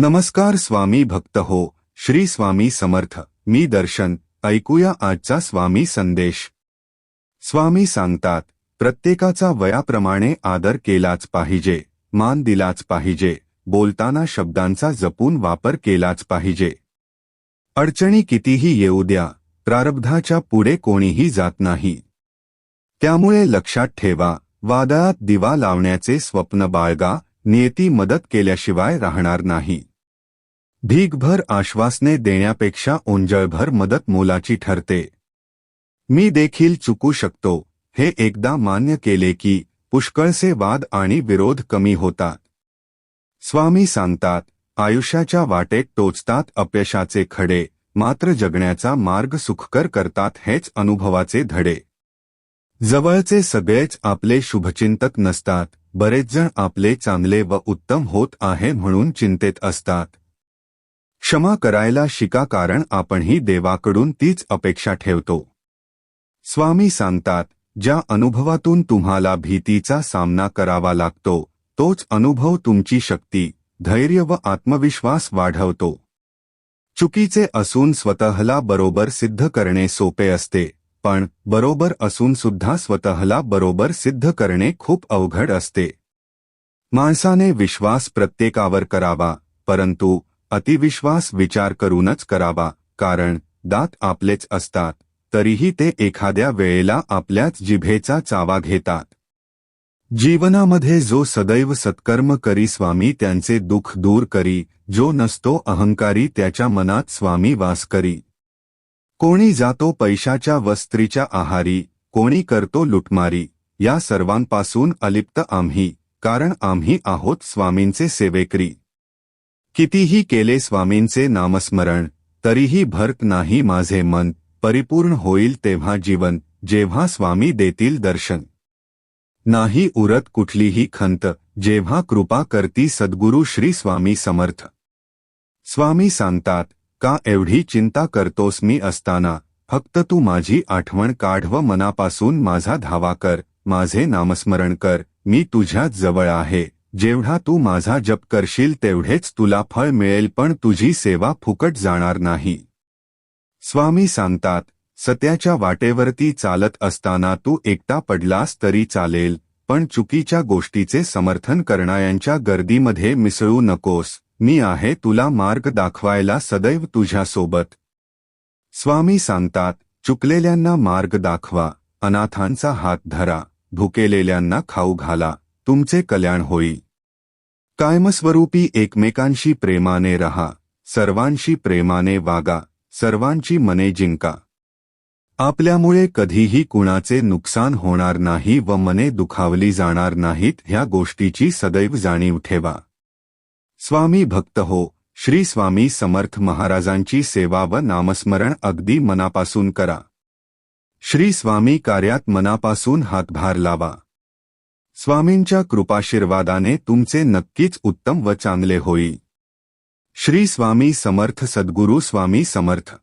नमस्कार स्वामी भक्त हो श्री स्वामी समर्थ मी दर्शन ऐकूया आजचा स्वामी संदेश. स्वामी सांगतात प्रत्येकाचा वयाप्रमाणे आदर केलाच पाहिजे मान दिलाच पाहिजे बोलताना शब्दांचा जपून वापर केलाच पाहिजे. अडचणी कितीही येऊ द्या प्रारब्धाच्या पुढे कोणीही जात नाही. त्यामुळे लक्षात ठेवा वादळात दिवा लावण्याचे स्वप्न बाळगा नियती मदत केल्याशिवाय राहणार नाही. भीकभर आश्वासने देण्यापेक्षा ओंजळभर मदत मोलाची ठरते. मी देखील चुकू शकतो. हे एकदा मान्य केले की पुष्कळसे वाद आणि विरोध कमी होतात. स्वामी सांगतात आयुष्याच्या वाटेत टोचतात अपयशाचे खडे मात्र जगण्याचा मार्ग सुखकर करतात हेच अनुभवाचे धडे. जवळचे सगळेच आपले शुभचिंतक नसतात बरेचजण आपले चांगले व उत्तम होत आहे म्हणून चिंतेत असतात. क्षमा करायला शिका कारण आपणही देवाकडून तीच अपेक्षा ठेवतो. स्वामी सांगतात ज्या अनुभवातून तुम्हाला भीतीचा सामना करावा लागतो तोच अनुभव तुमची शक्ती धैर्य व आत्मविश्वास वाढवतो. चुकीचे असून स्वतःला बरोबर सिद्ध करणे सोपे असते पण बरोबर असून सुद्धा स्वतःला बरोबर सिद्ध करणे खूप अवघड असते. माणसाने विश्वास प्रत्येकावर करावा परंतु अतिविश्वास विचार करूनच करावा कारण दात आपलेच असतात तरीही ते एखाद्या वेळेला आपल्याच जिभेचा चावा घेतात. जीवनामध्ये जो सदैव सत्कर्म करी स्वामी त्यांचे दुःख दूर करी जो नसतो अहंकारी त्याच्या मनात स्वामी वास करी. कोणी जातो पैशाच्या व स्त्रीच्या आहारी कोणी करतो लुटमारी या सर्वांपासून अलिप्त आम्ही कारण आम्ही आहोत स्वामींचे सेवेकरी. कितीही केले स्वामींचे नामस्मरण तरीही भरत नाही माझे मन परिपूर्ण होईल तेव्हा जीवन जेव्हा स्वामी देतील दर्शन. नाही उरत कुठलीही खंत जेव्हा कृपा करती सद्गुरू श्री स्वामी समर्थ. स्वामी सांगतात का एवढी चिंता करतोस मी असताना फक्त तू माझी आठवण काढ व मनापासून माझा धावा कर माझे नामस्मरण कर मी तुझ्याच जवळ आहे. जेवढा तू माझा जप करशील तेवढेच तुला फळ मिळेल पण तुझी सेवा फुकट जाणार नाही. स्वामी सांगतात सत्याच्या वाटेवरती चालत असताना तू एकटा पडलास तरी चालेल पण चुकीच्या गोष्टीचे समर्थन करणाऱ्यांच्या गर्दीमध्ये मिसळू नकोस मी आहे तुला मार्ग दाखवायला सदैव तुझ्यासोबत. स्वामी सांगतात चुकलेल्यांना मार्ग दाखवा अनाथांचा हात धरा भुकेलेल्यांना खाऊ घाला तुमचे कल्याण होईल कायमस्वरूपी एकमेकांशी प्रेमाने रहा सर्वांशी प्रेमाने वागा सर्वांची मने जिंका. आपल्यामुळे कधीही कुणाचे नुकसान होणार नाही व मने दुखावली जाणार नाहीत ह्या गोष्टीची सदैव जाणीव ठेवा. स्वामी भक्त हो श्री स्वामी समर्थ महाराजांची सेवा व नामस्मरण अगदी मनापासून करा. श्री स्वामी कार्यात मनापासून हातभार लावा. स्वामींच्या कृपाशीर्वादाने तुमचे नक्कीच उत्तम व चांगले होईल. श्री स्वामी समर्थ सद्गुरू स्वामी समर्थ.